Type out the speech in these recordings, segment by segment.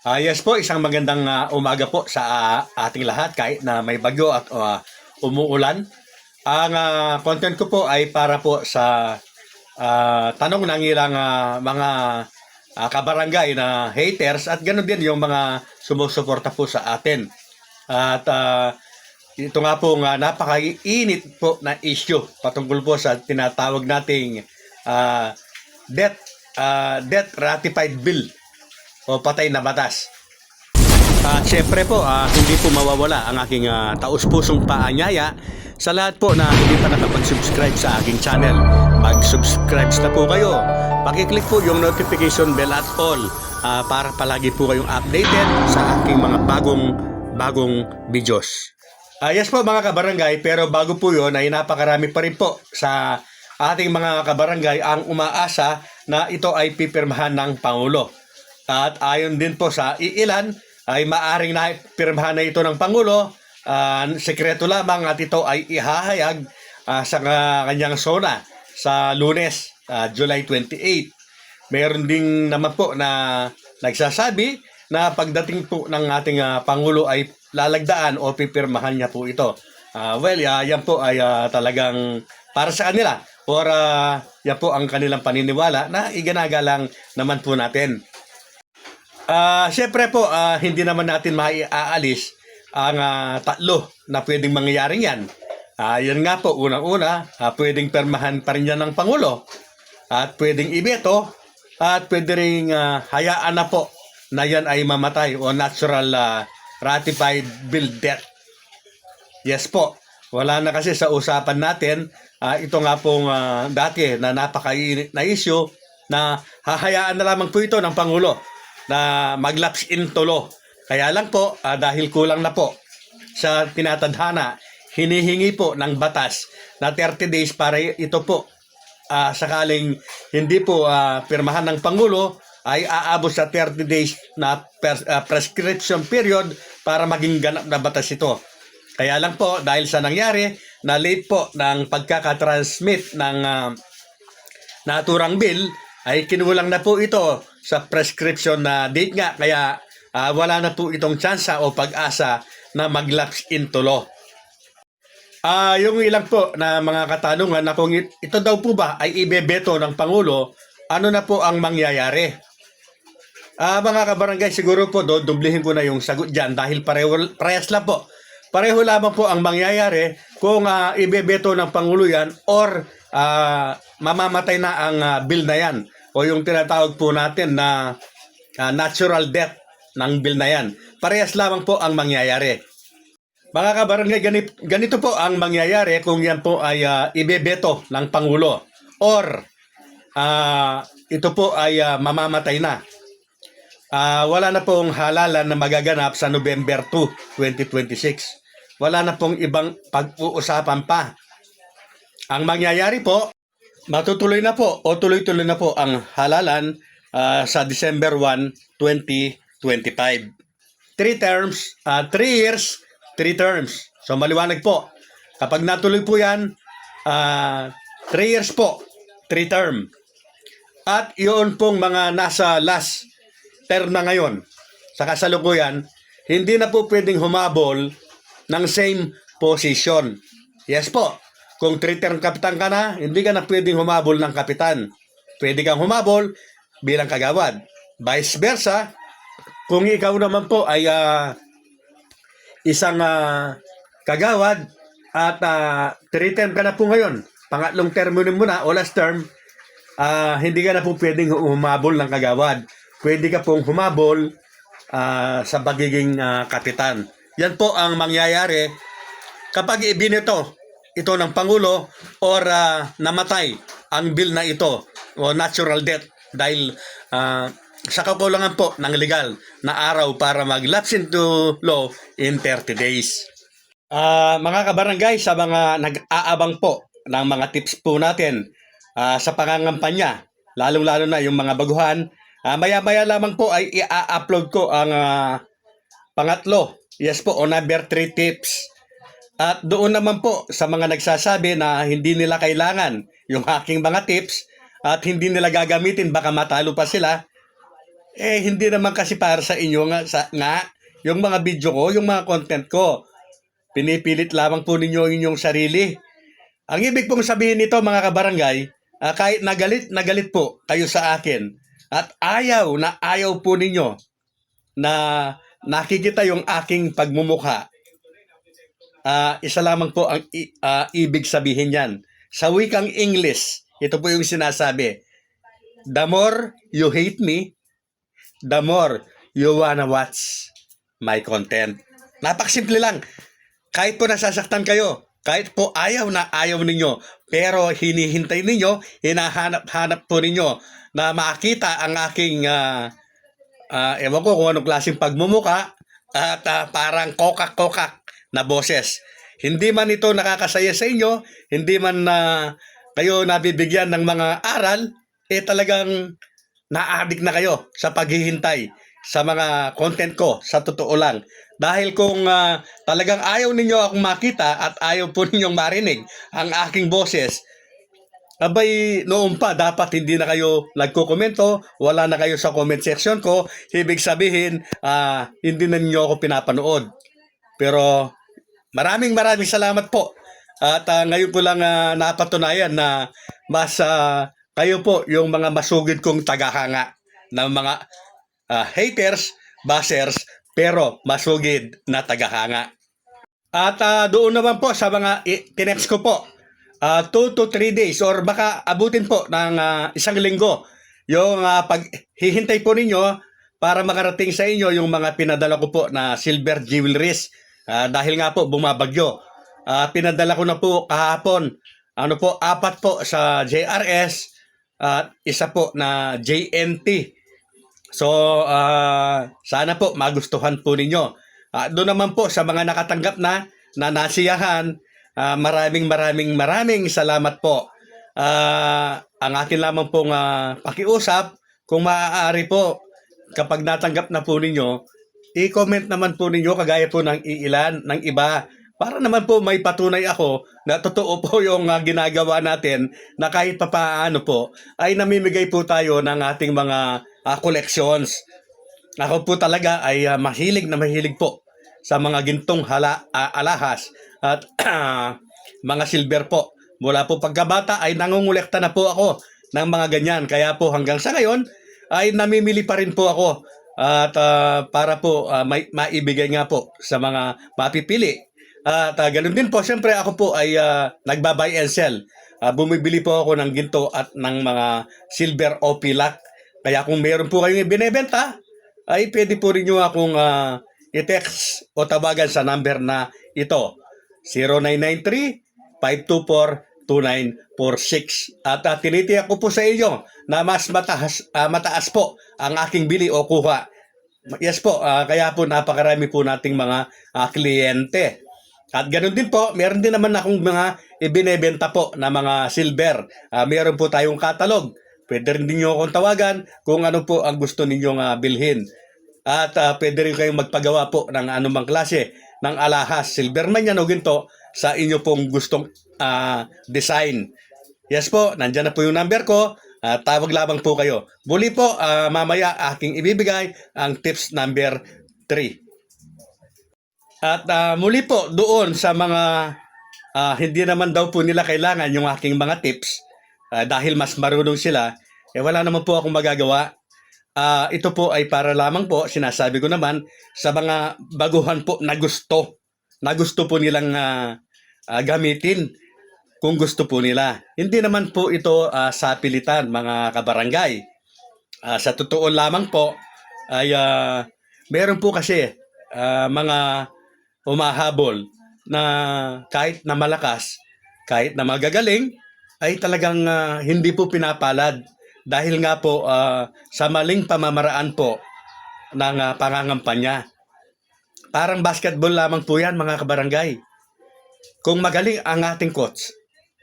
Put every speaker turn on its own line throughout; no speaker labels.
Ah, yes po, isang magandang ah, umaga po sa ah, ating lahat kahit na may bagyo at ah, umuulan. Ang ah, content ko po ay para po sa ah, tanong ng ilang ah, mga ah, kabarangay na haters at ganoon din yung mga sumusuporta po sa atin. At ah, ito nga po nga napakainit po na issue patungkol po sa tinatawag nating ah, debt ah, debt ratified bill o patay na batas. At syempre po, ah, hindi po mawawala ang aking ah, taus-pusong paanyaya sa lahat po na hindi pa nakapag-subscribe sa aking channel. Mag-subscribe na po kayo. Pakiclick po yung notification bell at all ah, para palagi po kayong updated sa aking mga bagong bagong videos. Ah, yes po mga kabarangay, pero bago po yun ay napakarami pa rin po sa ating mga kabarangay ang umaasa na ito ay pipirmahan ng Pangulo. At ayon din po sa iilan ay maaring na pirmahan na ito ng Pangulo. ah, sekreto lamang at ito ay ihahayag ah, sa ka- kanyang zona sa lunes, ah, July 28. Meron ding naman po na nagsasabi na pagdating po ng ating ah, Pangulo ay lalagdaan o pipirmahan niya po ito. Ah, well, ah, yan po ay ah, talagang para sa kanila or ah, yan po ang kanilang paniniwala na iganagalang naman po natin. Ah, syempre po, ah, hindi naman natin maiaalis ang ah, tatlo na pwedeng mangyayaring yan. Ah, yan nga po, unang-una, ah, pwedeng permahan pa rin yan ng Pangulo at pwedeng ibeto at pwede rin ah, hayaan na po na yan ay mamatay o natural ah, ratified bill death. Yes po. Wala na kasi sa usapan natin, ah, ito nga pong ah, dati na napakainit na issue na hahayaan na lamang po ito ng Pangulo na maglaps in tulo. Kaya lang po, ah, dahil kulang na po sa tinatadhana, hinihingi po ng batas na 30 days para ito po ah, sakaling hindi po ah, pirmahan ng Pangulo ay aabot sa 30 days na pers- ah, prescription period para maging ganap na batas ito. Kaya lang po, dahil sa nangyari, na late po ng pagkakatransmit ng ah, naturang bill, ay kinulang na po ito sa prescription na date nga. Kaya ah, wala na po itong tsansa o pag-asa na mag-lapse into law. Ah, yung ilang po na mga katanungan na kung it- ito daw po ba ay ibebeto ng Pangulo, ano na po ang mangyayari? Ah, mga kabarangay, siguro po do dublihin ko na yung sagot diyan dahil pareho parehas lang po. Pareho lamang po ang mangyayari kung ah, ibebeto ng Pangulo yan or ah, mamamatay na ang ah, bill na yan o yung tinatawag po natin na ah, natural death ng bill na yan. Parehas lamang po ang mangyayari. Mga kabarangay, ganito, ganito po ang mangyayari kung yan po ay ah, ibebeto ng Pangulo or ah, ito po ay ah, mamamatay na. Ah, wala na pong halalan na magaganap sa November 2, 2026. Wala na pong ibang pag-uusapan pa. Ang mangyayari po, matutuloy na po o tuloy-tuloy na po ang halalan ah, sa December 1, 2025. Three terms, ah, three years, three terms. So maliwanag po. Kapag natuloy po yan, ah, three years po, three term. At yun pong mga nasa last term na ngayon sa kasalukuyan, hindi na po pwedeng humabol ng same position. Yes po. Kung three term kapitan ka na, hindi ka na pwedeng humabol ng kapitan. Pwede kang humabol bilang kagawad. Vice versa, kung ikaw naman po ay ah, isang ah, kagawad at uh, three term ka na po ngayon, pangatlong term mo na o last term, ah, hindi ka na po pwedeng humabol ng kagawad. Pwede ka pong humabol ah, sa pagiging ah, kapitan. Yan po ang mangyayari kapag ibinito ito ng Pangulo or ah, namatay ang bill na ito o natural death dahil ah, sa kakulangan po ng legal na araw para mag-lapse into law in 30 days. Ah, mga kabarangay, sa mga nag-aabang po ng mga tips po natin ah, sa pangangampanya, lalong-lalo na yung mga baguhan, ah, maya-maya lamang po ay i-upload ko ang ah, pangatlo. Yes po, o number 3 tips. At doon naman po sa mga nagsasabi na hindi nila kailangan yung aking mga tips at hindi nila gagamitin, baka matalo pa sila. Eh, hindi naman kasi para sa inyo nga, sa, nga yung mga video ko, yung mga content ko. Pinipilit lamang po ninyo ang inyong sarili. Ang ibig pong sabihin nito mga kabarangay, ah, kahit nagalit, nagalit po kayo sa akin at ayaw na ayaw po ninyo na nakikita yung aking pagmumukha, ah, isa lamang po ang ah, ibig sabihin yan. Sa wikang English, ito po yung sinasabi, The more you hate me, the more you wanna watch my content. Napakasimple lang. Kahit po nasasaktan kayo, kahit po ayaw na ayaw ninyo, pero hinihintay ninyo, hinahanap-hanap po ninyo na makita ang aking, ah, ah, ewan ko kung anong klaseng pagmumuka, at ah, parang kokak-kokak na boses. Hindi man ito nakakasaya sa inyo, hindi man na kayo nabibigyan ng mga aral, eh talagang na-addict na kayo sa paghihintay sa mga content ko sa totoo lang. Dahil kung ah, talagang ayaw ninyo akong makita at ayaw po ninyong marinig ang aking boses, abay noon pa dapat hindi na kayo nagko-komento, wala na kayo sa comment section ko, ibig sabihin ah, hindi na ninyo ako pinapanood. Pero maraming maraming salamat po. At ah, ngayon ko lang ah, napatunayan na mas ah, kayo po yung mga masugid kong tagahanga ng mga ah, haters, bashers, pero masugid na tagahanga. At ah, doon naman po sa mga tinext ko po, 2 to 3 days or baka abutin po ng ah, isang linggo yung ah, paghihintay po ninyo para makarating sa inyo yung mga pinadala ko po na silver jewelries Ah, dahil nga po bumabagyo. Ah, pinadala ko na po kahapon ano po apat po sa JRS at isa po na JNT. So, ah, sana po magustuhan po ninyo. Ah, doon naman po sa mga nakatanggap na na nasiyahan, ah, maraming maraming maraming salamat po. Ah, ang akin lamang pong ah, pakiusap, kung maaari po, kapag natanggap na po ninyo, i-comment naman po ninyo kagaya po ng iilan, ng iba, para naman po may patunay ako na totoo po yung ah, ginagawa natin na kahit papaano po ay namimigay po tayo ng ating mga ah, collections. Ako po talaga ay ah, mahilig na mahilig po sa mga gintong hala, ah, alahas at mga silver po. Mula po pagkabata ay nangungulekta na po ako ng mga ganyan. Kaya po hanggang sa ngayon ay namimili pa rin po ako at ah, para po ah, may, maibigay nga po sa mga mapipili. At uh, ganun din po, siyempre ako po ay ah, nagbabuy and sell. Ah, bumibili po ako ng ginto at ng mga silver o pilak. Kaya kung meron po kayong ibinebenta, ay pwede po rin nyo akong ah, i-text o tawagan sa number na ito. 0993-524-2946. At uh, tinitiyak ko po sa inyo na mas mataas, ah, mataas po ang aking bili o kuha. Yes po, ah, kaya po napakarami po nating mga ah, kliyente. At ganoon din po, meron din naman akong mga ibinebenta po na mga silver. Ah, meron po tayong catalog. Pwede rin ninyo akong tawagan kung ano po ang gusto ninyong ah, bilhin. At ah, pwede rin kayong magpagawa po ng anumang klase ng alahas, silver man yan o ginto, sa inyo pong gustong ah, design. Yes po, nandyan na po yung number ko. Ah, tawag lamang po kayo. Muli po, ah, mamaya aking ibibigay ang tips number 3. At ah, muli po, doon sa mga ah, hindi naman daw po nila kailangan yung aking mga tips ah, dahil mas marunong sila, eh wala naman po akong magagawa. Ah, ito po ay para lamang po, sinasabi ko naman, sa mga baguhan po na gusto, na gusto po nilang ah, ah, gamitin kung gusto po nila. Hindi naman po ito ah, sa pilitan, mga kabarangay. Ah, sa totoo lamang po, ay ah, meron po kasi ah, mga umahabol na kahit na malakas, kahit na magagaling, ay talagang ah, hindi po pinapalad dahil nga po ah, sa maling pamamaraan po ng ah, pangangampanya. Parang basketball lamang po yan mga kabarangay. Kung magaling ang ating coach,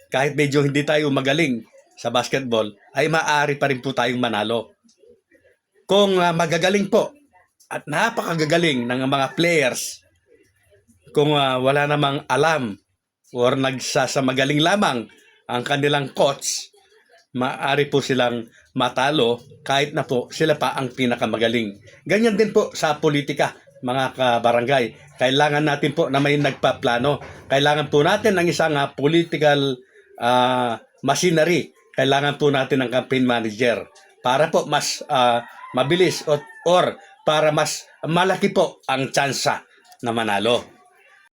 kahit medyo hindi tayo magaling sa basketball, ay maaari pa rin po tayong manalo. Kung ah, magagaling po at napakagagaling ng mga players, kung ah, wala namang alam or nagsasamagaling lamang ang kanilang coach, maaari po silang matalo kahit na po sila pa ang pinakamagaling. Ganyan din po sa politika, mga kabarangay. Kailangan natin po na may nagpaplano. Kailangan po natin ng isang ah, political ah, machinery. Kailangan po natin ng campaign manager para po mas ah, mabilis or, or para mas malaki po ang tsansa na manalo.